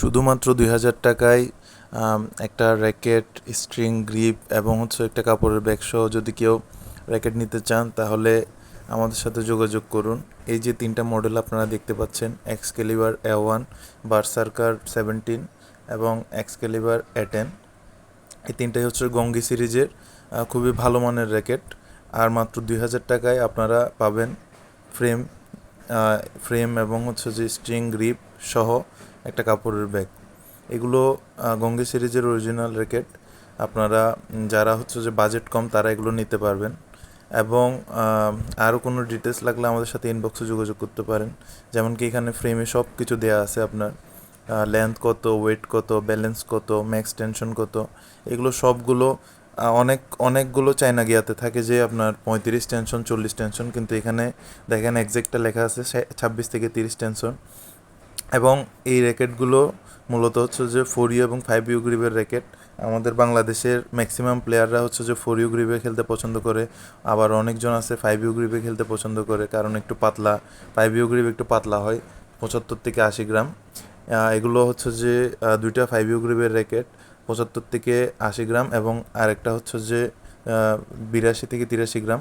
শুধুমাত্র দুই হাজার টাকায় একটা র্যাকেট, স্ট্রিং, গ্রিপ এবং হচ্ছে একটা কাপড়ের ব্যাগসহ যদি কেউ র্যাকেট নিতে চান, তাহলে আমাদের সাথে যোগাযোগ করুন। এই যে তিনটা মডেল আপনারা দেখতে পাচ্ছেন এক্সকেলিভার এ ওয়ান বার্সার্কার সেভেন্টিন এবং এক্সকেলিভার এ টেন এই তিনটাই হচ্ছে গঙ্গি সিরিজের খুবই ভালো মানের র্যাকেট। আর মাত্র দুই হাজার টাকায় আপনারা পাবেন ফ্রেম ফ্রেম এবং হচ্ছে যে স্ট্রিং গ্রিপ সহ একটা কাপড়ের ব্যাগ। এগুলো গঙ্গে সিরিজের অরিজিনাল র্যাকেট আপনারা যারা হচ্ছে যে বাজেট কম, তারা এগুলো নিতে পারবেন। এবং আরও কোনো ডিটেলস লাগলে আমাদের সাথে ইনবক্সে যোগাযোগ করতে পারেন। যেমন কি এখানে ফ্রেমে সব কিছু দেওয়া আছে আপনার। লেন্থ কত ওয়েট কত ব্যালেন্স কত ম্যাক্স টেনশন কত, এগুলো সবগুলো অনেক, অনেকগুলো চায়না গিয়াতে থাকে যে আপনার পঁয়ত্রিশ টেনশন চল্লিশ টেনশন কিন্তু এখানে দেখেন একজ্যাক্টটা লেখা আছে ছাব্বিশ থেকে তিরিশ টেনশন এবং এই র্যাকেটগুলো মূলত হচ্ছে যে ফোর ইউ এবং ফাইভ ইউ গ্রিপের র্যাকেট আমাদের বাংলাদেশের ম্যাক্সিমাম প্লেয়াররা হচ্ছে যে ফোর ইউ গ্রিপে খেলতে পছন্দ করে। আবার অনেকজন আছে ফাইভ ইউ গ্রিপে খেলতে পছন্দ করে, কারণ একটু পাতলা। ফাইভ ইউ গ্রিপ একটু পাতলা হয়, পঁচাত্তর থেকে আশি গ্রাম। এগুলো হচ্ছে যে দুইটা ফাইভ ইউ গ্রিপের র্যাকেট পঁচাত্তর থেকে আশি গ্রাম এবং আরেকটা হচ্ছে যে বিরাশি থেকে তিরাশি গ্রাম।